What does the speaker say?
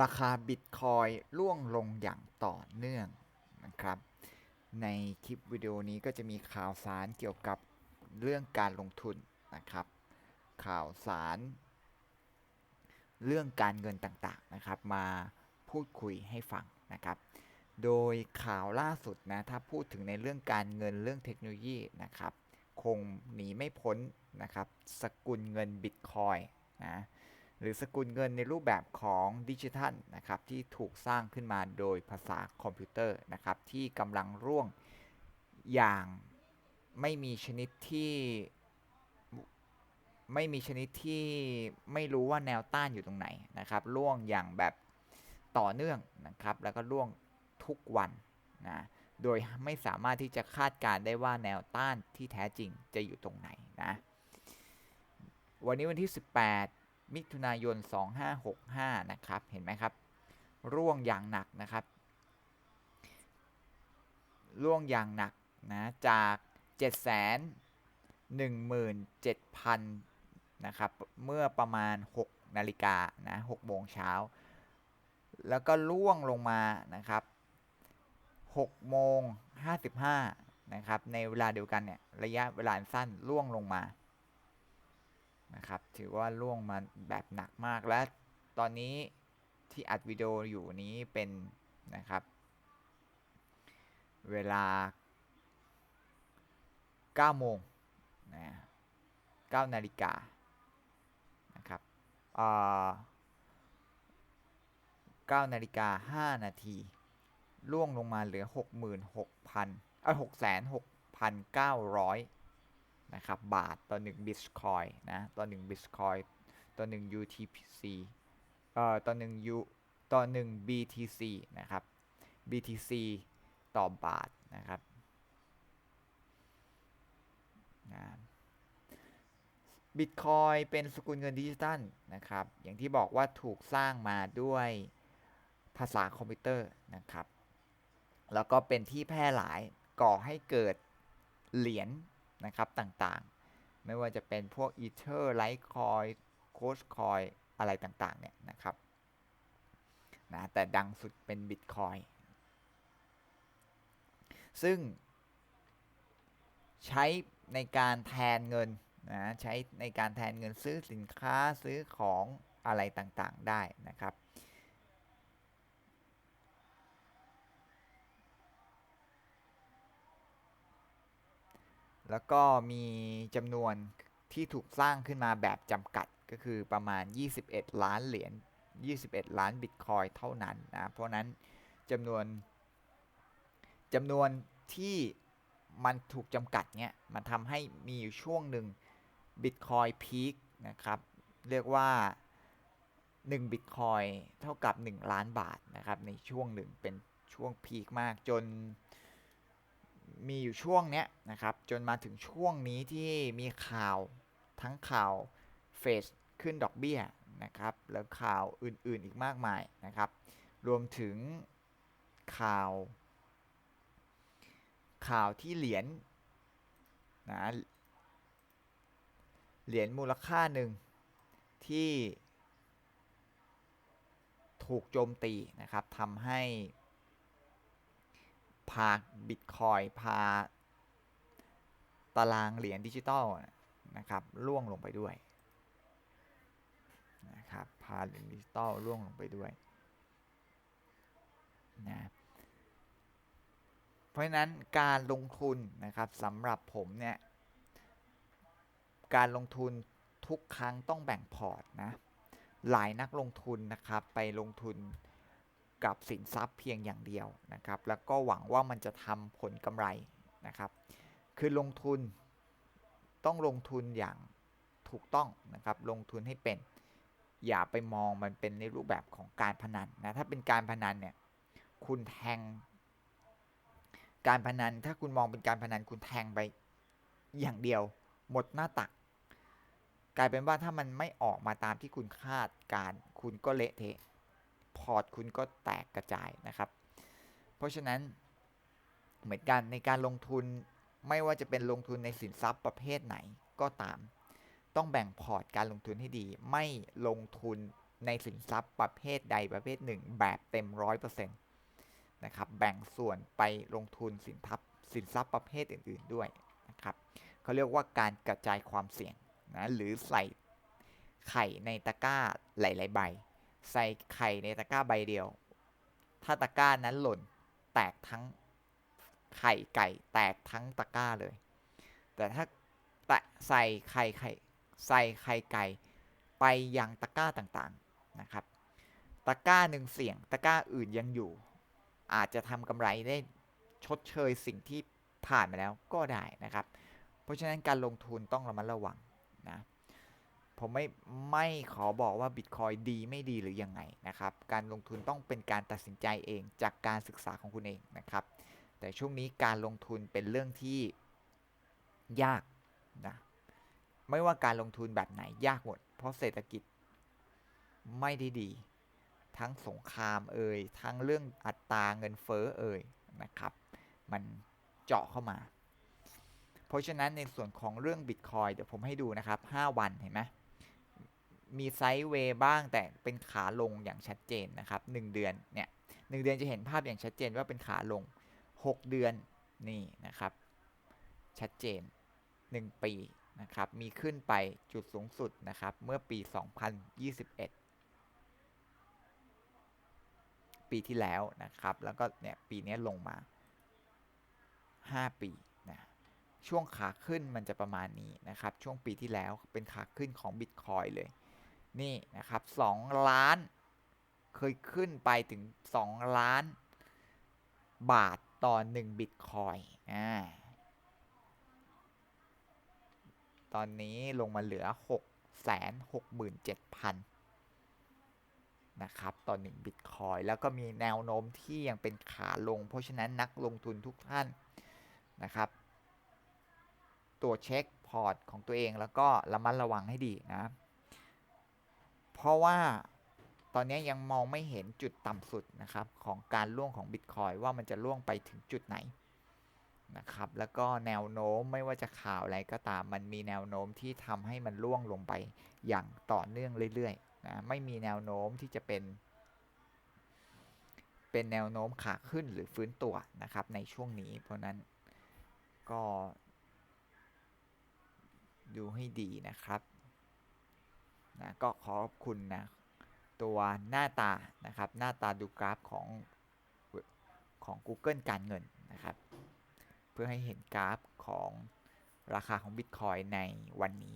ราคาบิตคอยร่วงลงอย่างต่อเนื่องนะครับ ในคลิปวิดีโอนี้ก็จะมีข่าวสารเกี่ยวกับเรื่องการลงทุนนะครับ ข่าวสาร เรื่องการเงินต่างๆนะครับ มาพูดคุยให้ฟังนะครับ โดยข่าวล่าสุดนะถ้าพูดถึงในเรื่องการเงินเรื่องเทคโนโลยีนะครับ คงหนีไม่พ้นนะครับ สกุลเงินบิตคอยนะ หรือสกุลเงินในรูปแบบของดิจิทัลนะครับที่ถูกสร้างขึ้นมาโดยภาษาคอมพิวเตอร์นะครับที่กำลังร่วงอย่างไม่มีชนิดที่ไม่มีชนิดที่ไม่รู้ว่าแนวต้านอยู่ตรงไหนนะครับร่วงอย่างแบบต่อเนื่องนะครับแล้วก็ร่วงทุกวันนะโดยไม่สามารถที่จะคาดการได้ว่าแนวต้านที่แท้จริงจะอยู่ตรงไหนนะวันนี้วันที่ 18 มิถุนายน 2565 นะครับ เห็นไหมครับ ร่วงอย่างหนักนะครับ ร่วงอย่างหนักนะจาก 7 17,000นะครับ เมื่อประมาณ 6 นาฬิกานะ6โมงเช้า แล้วก็ร่วงลงมานะครับ6โมง55นะครับ ในเวลาเดียวกันเนี่ย ระยะเวลาสั้นร่วงลงมา นะครับ ถือว่าล่วงมาแบบหนักมากและตอนนี้ที่อัดวิดีโออยู่นี้เป็นนะครับ เวลา9โมงนะ9นาฬิกานะครับ9นาฬิกา5นาทีล่วงลงมาเหลือ 66,000เอ้66,900 นะครับบาทต่อ1บิตคอยนะต่อ1บิตคอยต่อ1 UTC เอ่อต่อ1 U ต่อ1 BTC นะครับ BTC ต่อบาทนะครับนะบิตคอยเป็นสกุลเงินดิจิตัลนะครับ อย่างที่บอกว่าถูกสร้างมาด้วยภาษาคอมพิวเตอร์นะครับ แล้วก็เป็นที่แพร่หลายก่อให้เกิดเหรียญ นะครับต่างๆ ไม่ว่าจะเป็นพวก Ether Litecoin c o คอยอะไรต่างๆเนี่ยนะครับนะแต่ดังสุดเป็น Bitcoin ซึ่งใช้ในการแทนเงินนะใช้ในการแทนเงินซื้อสินค้าซื้อของอะไรต่างๆได้นะครับ แล้วก็มีจำนวนที่ถูกสร้างขึ้นมาแบบจำกัดก็คือประมาณ 21 ล้านเหรียญ 21 ล้านบิตคอยเท่านั้นนะ เพราะนั้นจำนวนจำนวนที่มันถูกจำกัดเนี่ยมันทำให้มีอยู่ช่วงหนึ่งบิตคอยพีคนะครับ เรียกว่า1บิตคอยเท่ากับ 1 ล้านบาทนะครับ ในช่วงหนึ่งเป็นช่วงพีคมากจน มีอยู่ช่วงเนี้ยนะครับ จนมาถึงช่วงนี้ที่มีข่าวทั้งข่าวเฟดขึ้นดอกเบี้ยนะครับ แล้วข่าวอื่นๆอีกมากมายนะครับ รวมถึงข่าว ข่าวที่เหรียญนะเหรียญมูลค่าหนึ่งที่ถูกโจมตีนะครับทำให้ พาบิตคอยพา ตารางเหรียญดิจิตอลนะครับล่วงลงไปด้วยนะครับพาเหรียญดิจิตอลล่วงลงไปด้วยนะเพราะฉะนั้นการลงทุนนะครับสำหรับผมเนี่ยการลงทุนทุกครั้งต้องแบ่งพอร์ตนะหลายนักลงทุนนะครับไปลงทุน กับสินทรัพย์เพียงอย่างเดียวนะครับ แล้วก็หวังว่ามันจะทำผลกำไรนะครับ คือลงทุนต้องลงทุนอย่างถูกต้องนะครับ ลงทุนให้เป็น อย่าไปมองมันเป็นในรูปแบบของการพนันนะ ถ้าเป็นการพนันเนี่ย คุณแทง การพนัน ถ้าคุณมองเป็นการพนัน คุณแทงไปอย่างเดียว หมดหน้าตัก กลายเป็นว่าถ้ามันไม่ออกมาตามที่คุณคาดการ คุณก็เละเทะ พอร์ตคุณก็แตกกระจายนะครับ เพราะฉะนั้นเหมือนกันในการลงทุนไม่ว่าจะเป็นลงทุนในสินทรัพย์ประเภทไหนก็ตาม ต้องแบ่งพอร์ตการลงทุนให้ดี ไม่ลงทุนในสินทรัพย์ประเภทใดประเภทหนึ่ง แบบเต็มร้อยเปอร์เซ็นต์นะครับแบ่งส่วนไปลงทุนสินทรัพย์ สินทรัพย์ประเภทอื่น ๆด้วยนะครับเขาเรียกว่าการกระจายความเสี่ยงนะหรือใส่ไข่ในตะกร้าหลาย ๆ ใบ ใส่ไข่ในตะกร้าใบเดียว ถ้าตะกร้านั้นหล่นแตกทั้งไข่ไก่แตกทั้งตะกร้าเลย แต่ถ้าแตะใส่ไข่ไข่ใส่ไข่ไก่ไปยังตะกร้าต่างๆนะครับ ตะกร้าหนึ่งเสี่ยง ตะกร้าอื่นยังอยู่ อาจจะทำกำไรได้ชดเชยสิ่งที่ผ่านมาแล้วก็ได้นะครับ เพราะฉะนั้นการลงทุนต้องระมัดระวังนะ ผมไม่ไม่ขอบอกว่าบิตคอยดีไม่ดีหรือยังไงนะครับ การลงทุนต้องเป็นการตัดสินใจเองจากการศึกษาของคุณเองนะครับ แต่ช่วงนี้การลงทุนเป็นเรื่องที่ยากนะไม่ว่าการลงทุนแบบไหนยากหมด เพราะเศรษฐกิจไม่ได้ดี ทั้งสงครามเอ่ยทั้งเรื่องอัตราเงินเฟ้อเอ่ยนะครับ มันเจาะเข้ามา เพราะฉะนั้นในส่วนของเรื่องบิตคอยเดี๋ยวผมให้ดูนะครับ 5 วันเห็นไหม มีไซด์เวย์บ้างแต่เป็นขาลงอย่างชัดเจนนะครับ1เดือนเนี่ยหเดือนจะเห็นภาพอย่างชัดเจนว่าเป็นขาลง 6 เดือนนี่นะครับ ชัดเจน 1 ปีนะครับ มีขึ้นไปจุดสูงสุดนะครับ เมื่อปี 2021 ปีที่แล้วนะครับ แล้วก็เนี่ยปีนี้ลงมา 5 ปีนะช่วงขาขึ้นมันจะประมาณนี้นะครับ ช่วงปีที่แล้วเป็นขาขึ้นของ Bitcoin เลย นี่นะครับ2ล้าน เคยขึ้นไปถึง 2 ล้าน บาทต่อ1 Bitcoin อ่าตอนนี้ลงมาเหลือ 667,000 นะครับ ต่อ1 Bitcoin แล้วก็มีแนวโน้มที่ยังเป็นขาลง เพราะฉะนั้นนักลงทุนทุกท่านนะครับ ตัวเช็คพอร์ตของตัวเองแล้วก็ระมัดระวังให้ดีนะ เพราะว่าตอนนี้ยังมองไม่เห็นจุดต่ำสุดนะครับ ของการล่วงของ Bitcoin ว่ามันจะล่วงไปถึงจุดไหนนะครับ แล้วก็แนวโน้มไม่ว่าจะข่าวอะไรก็ตาม มันมีแนวโน้มที่ทำให้มันล่วงลงไปอย่างต่อเนื่องเรื่อยๆนะไม่มีแนวโน้มที่จะเป็น เป็นแนวโน้มขาขึ้นหรือฟื้นตัวนะครับ ในช่วงนี้เพราะนั้นก็ ดูให้ดีนะครับ นะก็ขอบคุณนะตัวหน้าตานะครับหน้าตาดูกราฟของของ Google การเงินนะครับ เพื่อให้เห็นกราฟของราคาของ Bitcoin ในวันนี้